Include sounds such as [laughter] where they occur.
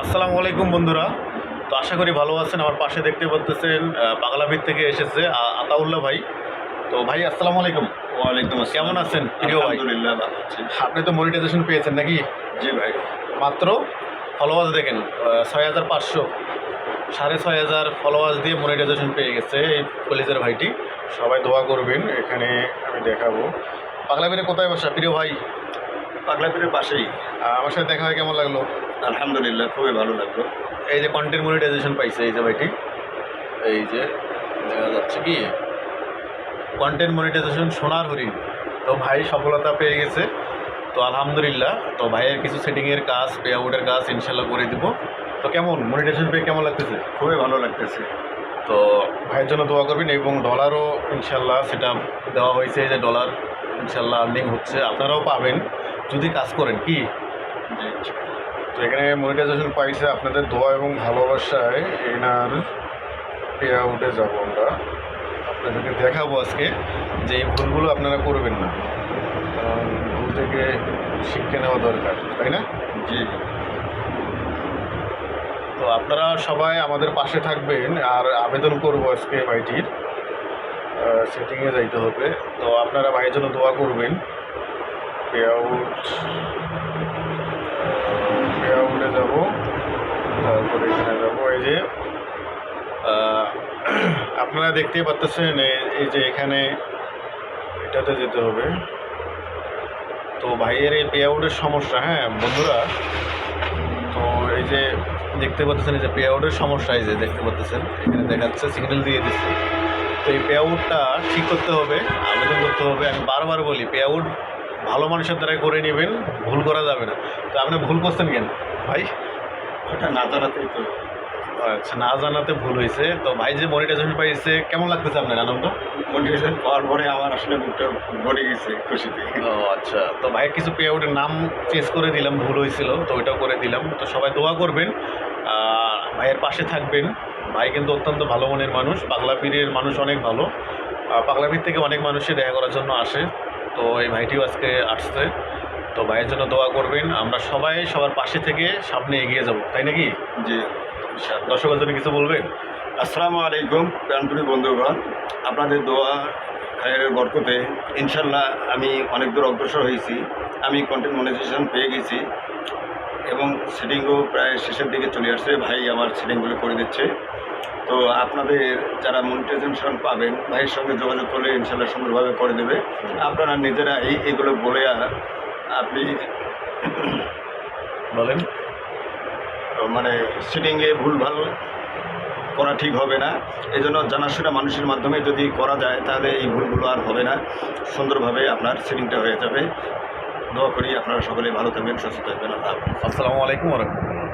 আসসালামু আলাইকুম বন্ধুরা। তো আশা করি ভালো আছেন আমার পাশে দেখতে পাচ্ছেন পাগলাভির থেকে এসেছে আতাউল্লাহ ভাই। তো ভাই আসসালামু আলাইকুম। ওয়ালাইকুম আসসালাম। কেমন আছেন প্রিয় ভাই? আলহামদুলিল্লাহ ভালো আছি। আপনি তো মনিটাইজেশন পেয়েছেন নাকি? জি ভাই। মাত্র ফলোয়ার্স দেখেন ছয় হাজার পাঁচশো। সাড়ে ছয় হাজার ফলোয়ার্স দিয়ে মনিটাইজেশন পেয়ে গেছে এই কলেজের ভাইটি। সবাই দোয়া করবেন এখানে আমি দেখাবো। পাগলাভিরে কোথায় বসা প্রিয় ভাই? পাগলাপুরের পাশেই। আমার সাথে দেখা হয় কেমন লাগল? আলহামদুলিল্লাহ খুবই ভালো লাগল। এই যে কন্টেন্ট মনিটাইজেশন পাইছে এই যে ভাইটি? এই যে দেখা যাচ্ছে কি? কন্টেন্ট মনিটাইজেশন সোনার হরিণ। তো ভাই সফলতা পেয়ে গেছে। তো আলহামদুলিল্লাহ তো ভাইয়ের কিছু সেটিংয়ের কাজ পে আউটের কাজ ইনশাল্লাহ করে দিব। তো কেমন? মনিটাইজেশন পেয়ে কেমন লাগতেছে? খুবই ভালো লাগতেছে। তো ভাইয়ের জন্য দোয়া করবেন এবং ডলারও ইনশাল্লাহ সেটা দেওয়া হয়েছে যে ডলার ইনশাল্লাহ আর্নিং হচ্ছে। আপনারাও পাবেন। যদি কাজ করেন কি? জি। তো এখানে মনিটাইজেশন পাইছে আপনাদের দোয়া এবং ভালোবাসায় এনার পে আউটে যাব আমরা। আপনাদেরকে দেখাবো আজকে যে এই ভুলগুলো আপনারা করবেন না। কারণ ভুল থেকে শিক্ষা নেওয়া দরকার তাই না? জি। তো আপনারা সবাই আমাদের পাশে থাকবেন আর আবেদন করব আজকে ভাইটির। সেটিংয়ে যাইতে হবে। তো আপনারা ভাইয়ের জন্য দোয়া করবেন। পে আউট পে আউটে যাব তারপরে এখানে যাব এই যে [clears throat] আপনারা দেখতেই পাচ্ছেন এই- যে এখানে এটাতে যেতে হবে। তো ভাইয়ের এই পেআউটের সমস্যা হ্যাঁ বন্ধুরা? তো এই যে দেখতে পাচ্ছেন এই যে পে আউটের সমস্যা, এই যে দেখতে পাচ্ছেন এখানে দেখাচ্ছে সিগন্যাল দিয়ে দিচ্ছে। তো এই পে আউটটা ঠিক করতে হবে, আবেদন করতে হবে। আমি বারবার বলি পে আউট ভালো মানুষের দ্বারাই করে নেবেন, ভুল করা যাবে না। তো আপনি ভুল করছেন কেন? ভাই ওটা না জানাতেই তো আচ্ছা না জানাতে ভুল হয়েছে। তো ভাই যে মনিটাইজেশন পাইছে কেমন লাগতেছে আপনার আনন্দ? মোটিভেশন পাওয়ার পরে আমার আসলে মুখটা ভরে গেছে খুশিতে। ও আচ্ছা। তো ভাইয়ের কিছু পে আউটের নাম চেঞ্জ করে দিলাম ভুল হয়েছিল তো ওইটাও করে দিলাম। তো সবাই দোয়া করবেন ভাইয়ের পাশে থাকবেন। ভাই কিন্তু অত্যন্ত ভালো মনের মানুষ পাগলা পীরের মানুষ অনেক ভালো। আহ, পাগলা পীর থেকে অনেক মানুষই দেখা করার জন্য আসে। তো এই ভাইটিও আজকে আসছে। তো ভাইয়ের জন্য দোয়া করবেন। আমরা সবাই সবার পাশে থেকে সামনে এগিয়ে যাব তাই নাকি? জি। দর্শকের জন্য কিছু বলবেন। আসসালামু আলাইকুম প্রাণপুরি বন্ধুগণ। আপনাদের দোয়া খায়ের বরকতে ইনশাল্লাহ আমি অনেক দূর অগ্রসর হয়েছি। আমি কন্টেন্ট মনিটাইজেশন পেয়ে গেছি। এবং সেটিংও প্রায় শেষের দিকে চলে আসছে। ভাই আমার সেটিংগুলো করে দিচ্ছে। তো আপনাদের যারা মনিটাইজেশন পাবেন ভাইয়ের সঙ্গে যোগাযোগ করলে ইনশাল্লাহ সুন্দরভাবে করে দেবে। আপনারা নিজেরা এই এগুলো বলে আপনি বলেন। মানে সিটিংয়ে ভুলভাল করা ঠিক হবে না। এই জন্য জানাশোনা মানুষের মাধ্যমে যদি করা যায় তাহলে এই ভুলগুলো আর হবে না। সুন্দরভাবে আপনার সিটিংটা হয়ে যাবে। দোয়া করি আপনারা সকলে ভালো থাকবেন সুস্থ থাকবেন আল্লাহ আসসালামু আলাইকুম রহমতুল্লাহ।